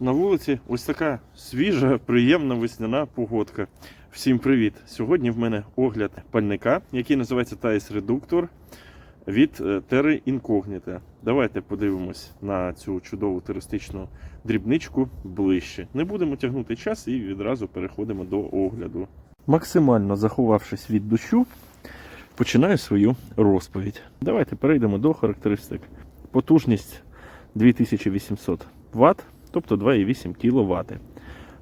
На вулиці ось така свіжа, приємна весняна погодка. Всім привіт! Сьогодні в мене огляд пальника, який називається Thais Reductor від е, Terra Incognita. Давайте подивимось на цю чудову туристичну дрібничку ближче. Не будемо тягнути час і відразу переходимо до огляду. Максимально заховавшись від дощу, починаю свою розповідь. Давайте перейдемо до характеристик. Потужність 2800 Вт, тобто 2,8 кВт.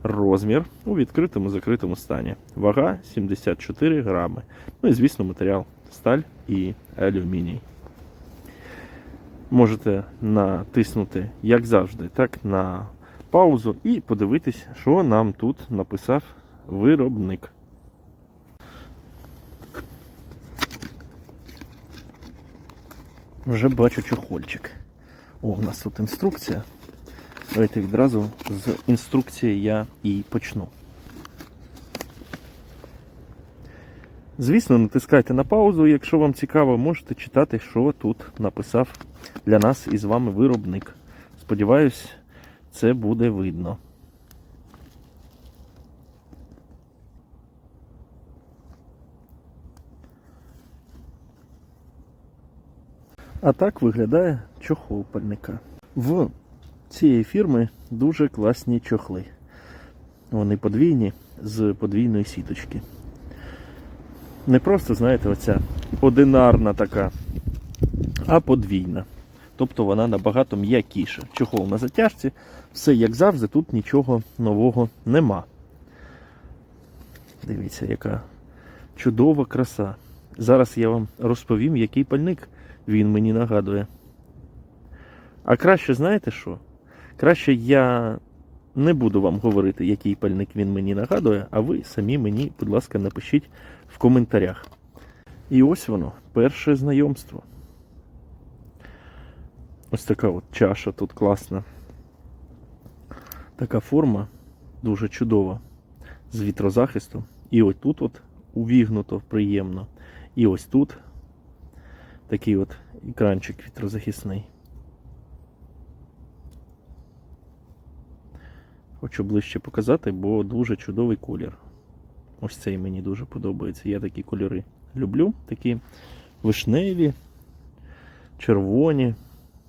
Розмір у відкритому закритому стані. Вага 74 грами. Ну і, звісно, матеріал сталь і алюміній. Можете натиснути, як завжди, так на паузу і подивитись, що нам тут написав виробник. Вже бачу чохольчик. О, у нас тут інструкція. Давайте відразу з інструкції я і почну. Звісно, натискайте на паузу, якщо вам цікаво, можете читати, що тут написав для нас і з вами виробник. Сподіваюсь, це буде видно. А так виглядає чохол пальника. В цієї фірми дуже класні чохли. Вони подвійні з подвійної сіточки. Не просто, знаєте, оця одинарна така, а подвійна. Тобто вона набагато м'якіша. Чохол на затяжці, все як завжди, тут нічого нового нема. Дивіться, яка чудова краса. Зараз я вам розповім, який пальник він мені нагадує. А краще, знаєте що? Краще я не буду вам говорити, який пальник він мені нагадує, а ви самі мені, будь ласка, напишіть в коментарях. І ось воно, перше знайомство. Ось така от чаша тут класна. Така форма дуже чудова. З вітрозахистом. І ось тут от увігнуто приємно. І ось тут такий от екранчик вітрозахисний. Хочу ближче показати, бо дуже чудовий колір. Ось цей мені дуже подобається. Я такі кольори люблю. Такі вишневі, червоні,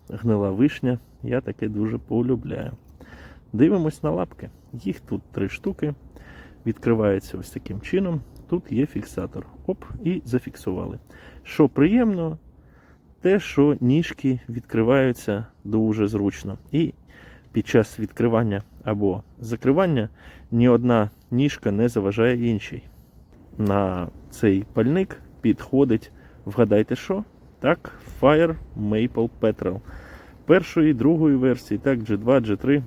гнила вишня. Я таке дуже полюбляю. Дивимось на лапки. Їх тут три штуки. Відкриваються ось таким чином. Тут є фіксатор. Оп, і зафіксували. Що приємно, те, що ніжки відкриваються дуже зручно. І під час відкривання або закривання ні одна ніжка не заважає іншій. На цей пальник підходить, вгадайте що? Так, Fire Maple Petrol. Першої, другої версії, так, G2, G3.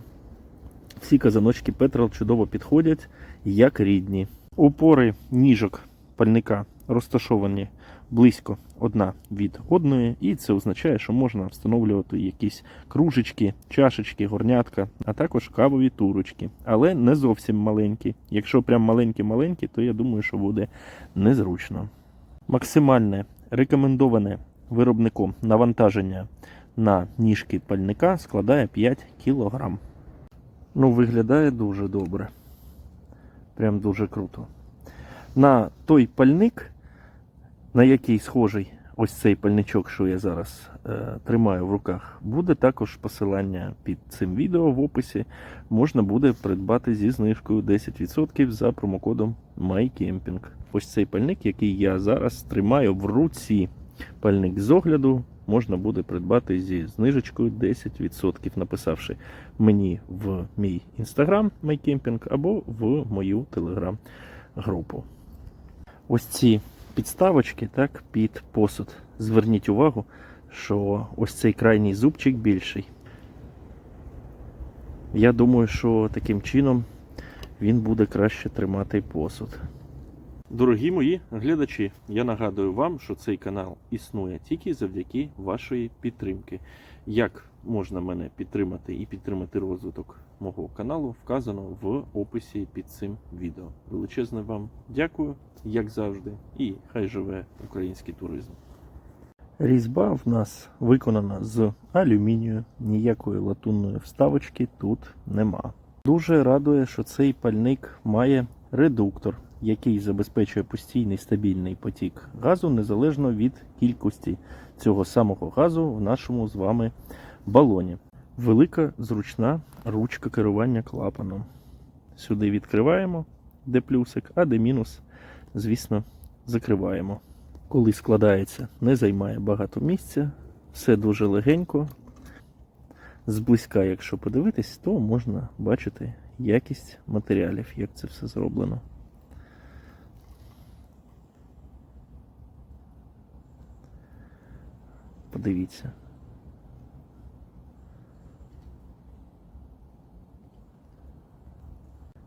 Всі казаночки Petrol чудово підходять, як рідні. Опори ніжок пальника розташовані близько одна від одної, і це означає, що можна встановлювати якісь кружечки, чашечки, горнятка, а також кавові турочки, але не зовсім маленькі. Якщо прям маленькі-маленькі, то я думаю, що буде незручно. Максимальне рекомендоване виробником навантаження на ніжки пальника складає 5 кг. Ну, виглядає дуже добре. Прям дуже круто. На той пальник, на який схожий ось цей пальничок, що я зараз е, тримаю в руках, буде також посилання під цим відео в описі. Можна буде придбати зі знижкою 10% за промокодом MyCamping. Ось цей пальник, який я зараз тримаю в руці. Пальник з огляду можна буде придбати зі знижечкою 10%, написавши мені в мій інстаграм MyCamping або в мою телеграм-групу. Ось ці підставочки так, під посуд. Зверніть увагу, що ось цей крайній зубчик більший. Я думаю, що таким чином він буде краще тримати посуд. Дорогі мої глядачі, я нагадую вам, що цей канал існує тільки завдяки вашої підтримки. Як можна мене підтримати і підтримати розвиток мого каналу, вказано в описі під цим відео. Величезне вам дякую, як завжди, і хай живе український туризм. Різьба в нас виконана з алюмінію, ніякої латунної вставочки тут нема. Дуже радує, що цей пальник має редуктор, який забезпечує постійний стабільний потік газу незалежно від кількості цього самого газу в нашому з вами балоні. Велика зручна ручка керування клапаном. Сюди відкриваємо, де плюсик, а де мінус, звісно, закриваємо. Коли складається, не займає багато місця, все дуже легенько. Зблизька, якщо подивитись, то можна бачити якість матеріалів, як це все зроблено. Подивіться.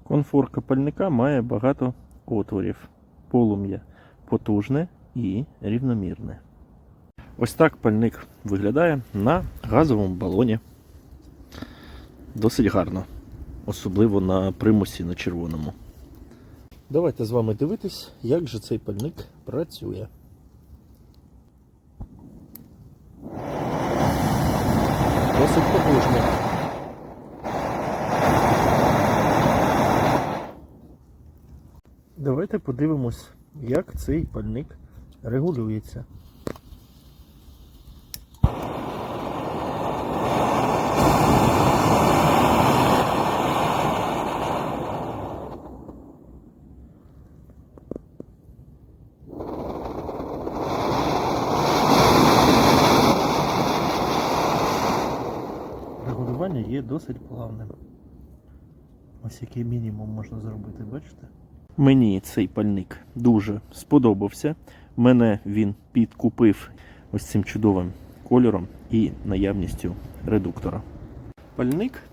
Конфорка пальника має багато отворів. Полум'я потужне і рівномірне. Ось так пальник виглядає на газовому балоні. Досить гарно. Особливо на примусі на червоному. Давайте з вами дивитись, як же цей пальник працює. Досить потужно. Давайте подивимось, як цей пальник регулюється. Регулювання є досить плавним. Ось який мінімум можна зробити, бачите? Мені цей пальник дуже сподобався. Мене він підкупив ось цим чудовим кольором і наявністю редуктора. Пальник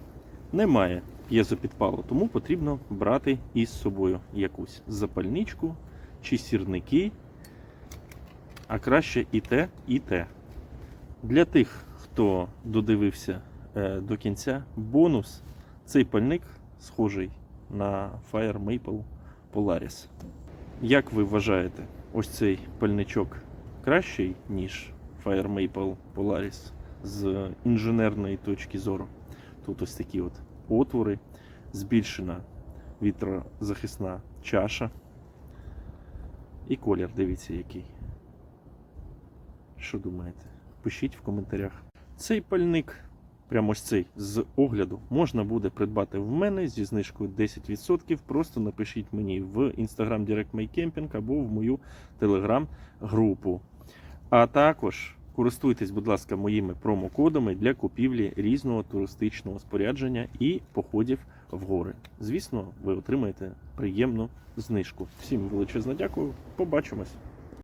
не має п'єзопідпалу, тому потрібно брати із собою якусь запальничку чи сірники, а краще і те, і те. Для тих, хто додивився е, до кінця, бонус цей пальник схожий на Fire Maple Polaris. Як ви вважаєте, ось цей пальничок кращий, ніж Fire Maple Polaris з інженерної точки зору? Тут ось такі от отвори, збільшена вітрозахисна чаша. І колір, дивіться, який. Що думаєте? Пишіть в коментарях. Цей пальник, прямо ось цей з огляду, можна буде придбати в мене зі знижкою 10%. Просто напишіть мені в Instagram Direct My Camping або в мою Telegram групу. А також користуйтесь, будь ласка, моїми промокодами для купівлі різного туристичного спорядження і походів в гори. Звісно, ви отримаєте приємну знижку. Всім величезно дякую. Побачимось!